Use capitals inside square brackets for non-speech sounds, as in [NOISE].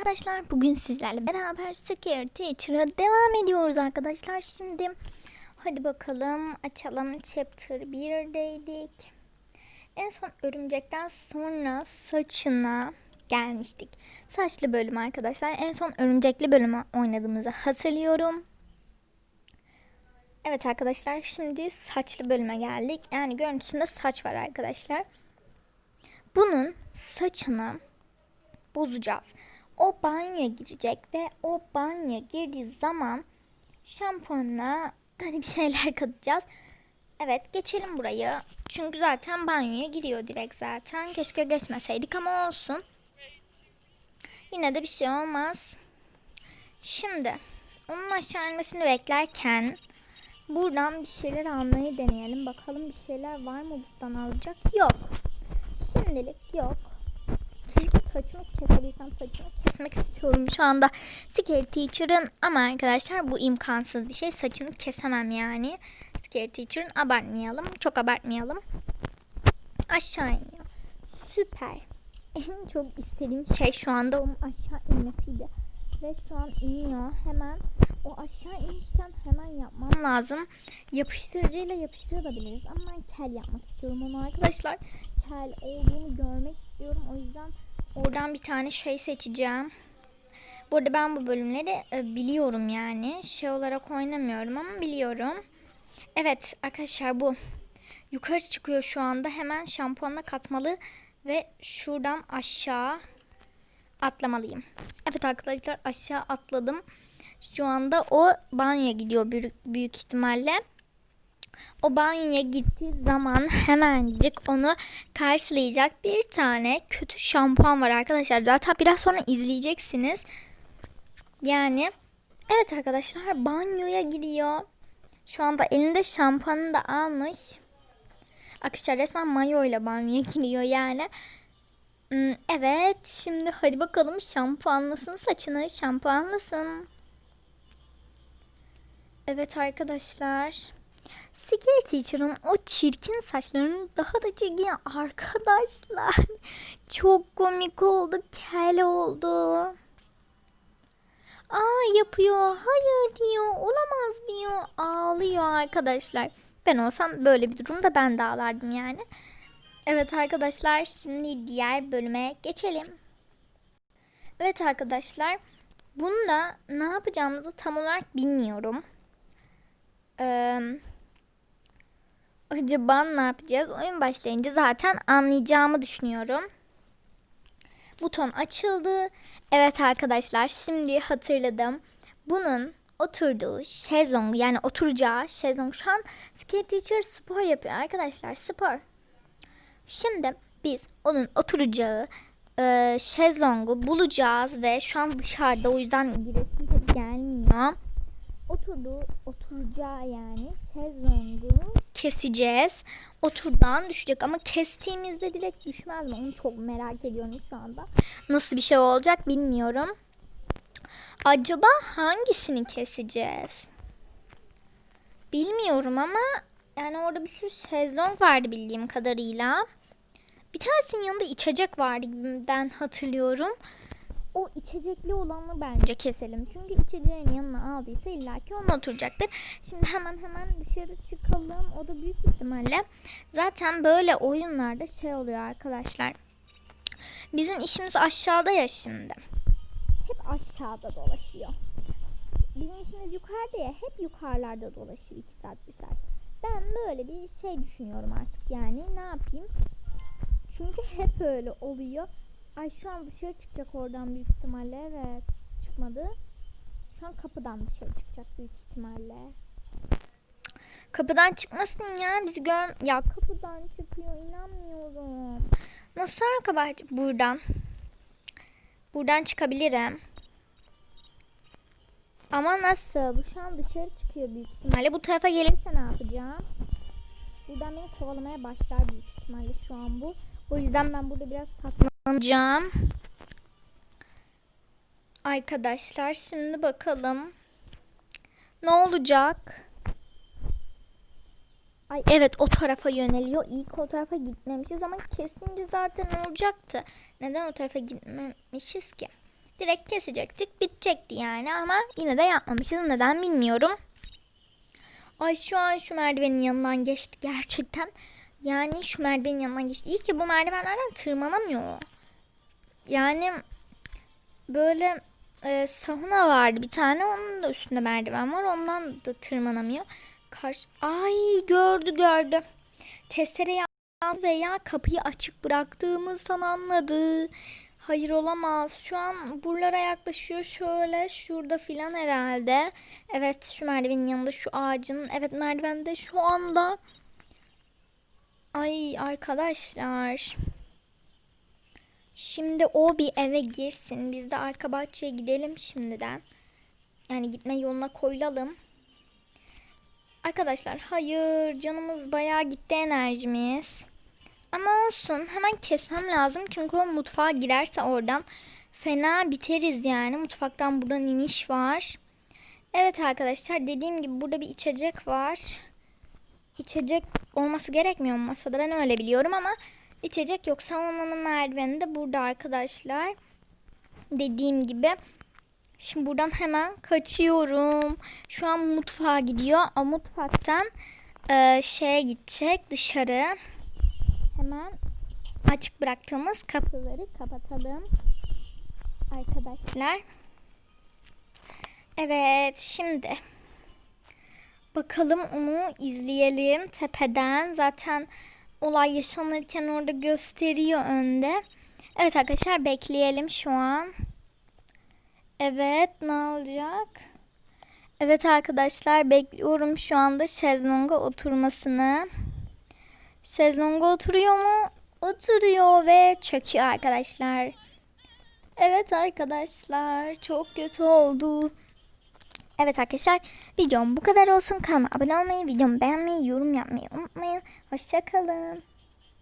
Arkadaşlar bugün sizlerle beraber Scare Teacher'a devam ediyoruz arkadaşlar. Şimdi hadi bakalım açalım chapter 1'deydik. En son örümcekten sonra saçına gelmiştik. Saçlı bölüm arkadaşlar. En son örümcekli bölümü oynadığımızı hatırlıyorum. Evet arkadaşlar şimdi saçlı bölüme geldik. Yani görüntüsünde saç var arkadaşlar. Bunun saçını bozacağız. O banyoya girecek ve o banyoya girdiği zaman şampuanla garip [LAUGHS] şeyler katacağız. Evet geçelim burayı. Çünkü zaten banyoya giriyor direkt zaten. Keşke geçmeseydik ama olsun. Yine de bir şey olmaz. Şimdi onun aşağı inmesini beklerken buradan bir şeyler almayı deneyelim. Bakalım bir şeyler var mı buradan alacak? Yok. Şimdilik yok. Saçımı kesebilsem saçımı kesmek istiyorum şu anda. Scare Teacher'ın ama arkadaşlar bu imkansız bir şey. Saçını kesemem yani. Scare Teacher'ın abartmayalım. Çok abartmayalım. Aşağı iniyor. Süper. [LAUGHS] En çok istediğim şey şu anda onun aşağı inmesiydi. Ve şu an iniyor. Hemen o aşağı inişten hemen yapmam lazım. Yapıştırıcıyla yapıştırabiliriz. Ama ben kel yapmak istiyorum onu arkadaşlar. Kel olduğunu görmek istiyorum. O yüzden oradan bir tane şey seçeceğim. Bu arada ben bu bölümleri e, biliyorum yani. Şey olarak oynamıyorum ama biliyorum. Evet arkadaşlar bu. Yukarı çıkıyor şu anda. Hemen şampuanla katmalı ve şuradan aşağı atlamalıyım. Evet arkadaşlar aşağı atladım. Şu anda o banyoya gidiyor büyük, büyük ihtimalle. O banyoya gittiği zaman hemencik onu karşılayacak bir tane kötü şampuan var arkadaşlar. Zaten biraz sonra izleyeceksiniz. Yani evet arkadaşlar banyoya gidiyor. Şu anda elinde şampuanı da almış. Arkadaşlar resmen mayo ile banyoya [LAUGHS] giriyor yani. Hmm, Evet şimdi hadi bakalım şampuanlasın saçını şampuanlasın. Evet arkadaşlar. Scare Teacher'ın o çirkin saçlarını daha da çekiyor arkadaşlar. [LAUGHS] Çok komik oldu. Kel oldu. Aa yapıyor. Hayır diyor. Olamaz diyor. Ağlıyor arkadaşlar. Ben olsam böyle bir durumda ben de ağlardım yani. Evet arkadaşlar şimdi diğer bölüme geçelim. Evet arkadaşlar bunda ne yapacağımızı tam olarak bilmiyorum. Acaba ne yapacağız? Oyun başlayınca zaten anlayacağımı düşünüyorum. Buton açıldı. Evet arkadaşlar şimdi hatırladım. Bunun oturduğu şezlong yani oturacağı şezlong şu an Skate Teacher spor yapıyor arkadaşlar spor. Şimdi biz onun oturacağı e, şezlongu bulacağız ve şu an dışarıda o yüzden giresim gelmiyor. Oturduğu oturacağı yani şezlongu keseceğiz. Oturdan düşecek ama kestiğimizde direkt düşmez mi? Onu çok merak ediyorum şu anda. Nasıl bir şey olacak bilmiyorum. Acaba hangisini keseceğiz? Bilmiyorum ama yani orada bir sürü şezlong vardı bildiğim kadarıyla. Bir tanesinin yanında içecek vardı ben hatırlıyorum. O içecekli olanı bence keselim. Çünkü içeceğin yanına aldıysa illaki ona oturacaktır. Şimdi hemen hemen dışarı çıkalım. O da büyük ihtimalle. Zaten böyle oyunlarda şey oluyor arkadaşlar. Bizim işimiz aşağıda ya şimdi. Hep aşağıda dolaşıyor. Bizim işimiz yukarıda ya. Hep yukarılarda dolaşıyor 2 saat 1 saat. Ben böyle bir şey düşünüyorum artık yani. Ne yapayım? Çünkü hep öyle oluyor. Ay şu an dışarı çıkacak oradan büyük ihtimalle. Evet. Çıkmadı. Şu an kapıdan dışarı çıkacak büyük ihtimalle. Kapıdan çıkmasın ya. Bizi gör... Ya kapıdan çıkıyor. inanmıyorum. Nasıl arkadaş? Buradan. Buradan çıkabilirim. Ama nasıl? Bu şu an dışarı çıkıyor büyük ihtimalle. Bu tarafa gelirse ne yapacağım? Buradan beni kovalamaya başlar büyük ihtimalle şu an bu. O yüzden ben burada biraz saklanacağım. Arkadaşlar şimdi bakalım. Ne olacak? Ay evet o tarafa yöneliyor. İlk o tarafa gitmemişiz ama kesince zaten olacaktı. Neden o tarafa gitmemişiz ki? Direkt kesecektik bitecekti yani ama yine de yapmamışız. Neden bilmiyorum. Ay şu an şu merdivenin yanından geçti gerçekten. Yani şu merdivenin yanından geçti. İyi ki bu merdivenlerden tırmanamıyor. Yani böyle e, sahuna vardı bir tane. Onun da üstünde merdiven var. Ondan da tırmanamıyor. Karşı... Ay gördü gördü. Testere yaptı veya kapıyı açık bıraktığımızdan anladı. Hayır olamaz. Şu an buralara yaklaşıyor şöyle. Şurada filan herhalde. Evet şu merdivenin yanında şu ağacın. Evet merdivende şu anda. Ay arkadaşlar. Şimdi o bir eve girsin. Biz de arka bahçeye gidelim şimdiden. Yani gitme yoluna koyulalım. Arkadaşlar hayır canımız bayağı gitti enerjimiz. Ama olsun hemen kesmem lazım çünkü o mutfağa girerse oradan fena biteriz yani. Mutfaktan buradan iniş var. Evet arkadaşlar dediğim gibi burada bir içecek var. İçecek olması gerekmiyor mu masada ben öyle biliyorum ama içecek yok. Salonun merdiveni de burada arkadaşlar. Dediğim gibi. Şimdi buradan hemen kaçıyorum. Şu an mutfağa gidiyor. O mutfaktan e, şeye gidecek dışarı. Hemen açık bıraktığımız kapıları kapatalım. Arkadaşlar. Evet şimdi bakalım onu izleyelim tepeden. Zaten olay yaşanırken orada gösteriyor önde. Evet arkadaşlar bekleyelim şu an. Evet ne olacak? Evet arkadaşlar bekliyorum şu anda şezlonga oturmasını. Şezlonga oturuyor mu? Oturuyor ve çöküyor arkadaşlar. Evet arkadaşlar çok kötü oldu. Evet arkadaşlar videom bu kadar olsun. Kanalıma abone olmayı, videomu beğenmeyi, yorum yapmayı unutmayın. Hoşçakalın.